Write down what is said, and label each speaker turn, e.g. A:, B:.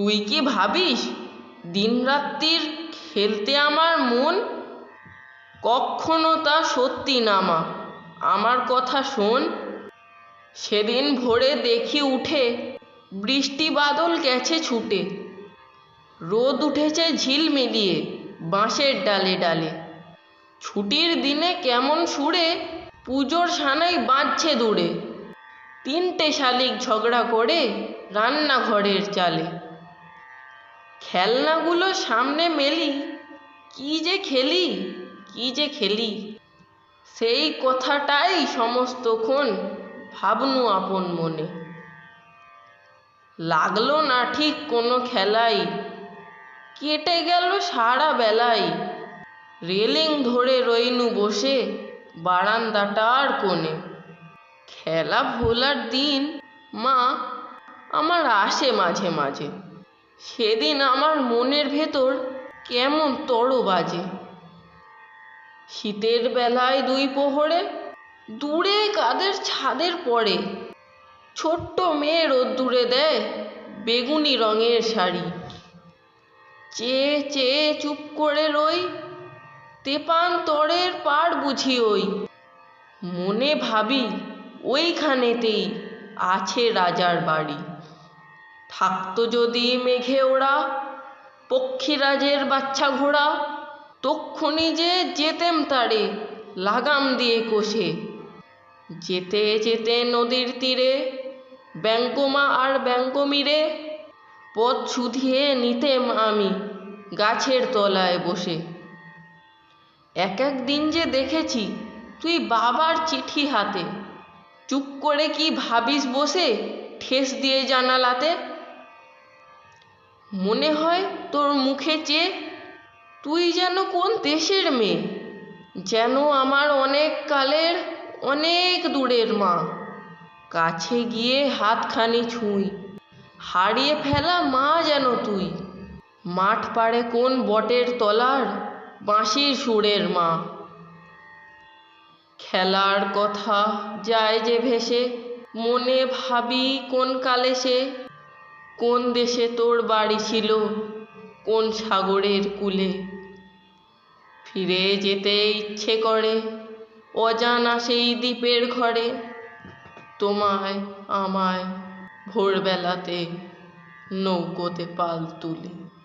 A: তুই কি ভাবিস? দিনরাত্রির খেলতে আমার মন? কক্ষনো তা সত্যি না, মা। আমার কথা শোন। সেদিন ভোরে দেখি উঠে বৃষ্টি বাদল গেছে ছুটে। রোদ উঠেছে ঝিলমিলিয়ে বাঁশের ডালে ডালে। ছুটির দিনে কেমন সুরে পুজোর সানাই বাঁধছে দূরে। তিনটে শালিক ঝগড়া করে রান্নাঘরের চালে। খেলনাগুলো সামনে মেলি। কি যে খেলি, কি যে খেলি। সেই কথাটাই সমস্তক্ষণ ভাবনু আপন মনে। লাগল না ঠিক কোনো খেলাই। কেটে গেল সারা বেলাই। রেলিং ধরে রইনু বসে বারান্দাটার কোণে। খেলা ভোলার দিন, মা, আমার আসে মাঝে মাঝে। সেদিন আমার মনের ভেতর কেমন তড় বাজে শীতের বেলায় দুই পোহরে দূরে কাদের ছাদের পরে। ছোট্ট মেয়ে রোদ্দুরে দেয় বেগুনি রঙের শাড়ি। চেয়ে চেয়ে চুপ করে রই তেপান্তরের পার বুঝি ওই। মনে ভাবি ওইখানেতেই আছে রাজার বাড়ি। থাকতো যদি মেঘে ওড়া, পক্ষীরাজের বাচ্চা ঘোড়া, তক্ষুনি যে যেতেম তারে, লাগাম দিয়ে কষে। যেতে যেতে নদীর তীরে ব্যাঙ্কমা আর ব্যাঙ্কমিরে পথ শুধিয়ে নিতেম আমি গাছের তলায় বসে। এক এক দিন যে দেখেছি, তুই বাবার চিঠি হাতে। চুপ করে কি ভাবিস বসে, ঠেস দিয়ে জানালাতে? মনে হয় তোর মুখে চেয়ে তুই যেন কোন দেশের মেয়ে, যেন আমার অনেক কালের অনেক দূরের মা। কাছে গিয়ে হাতখানি ছুঁই, হারিয়ে ফেলা মা যেন তুই। মাঠ পাড়ে কোন বটের তলার বাঁশির সুরের মা। খেলার কথা যায় যে ভেসে, মনে ভাবি কোন কালে সে কোন দেশে তোর বাড়ি ছিল? কোন সাগরের কূলে? ফিরে যেতে ইচ্ছে করে, অজানা সেই দ্বীপের ঘরে, তোমায় আমায় ভোরবেলাতে নৌকোতে পাল তুলে।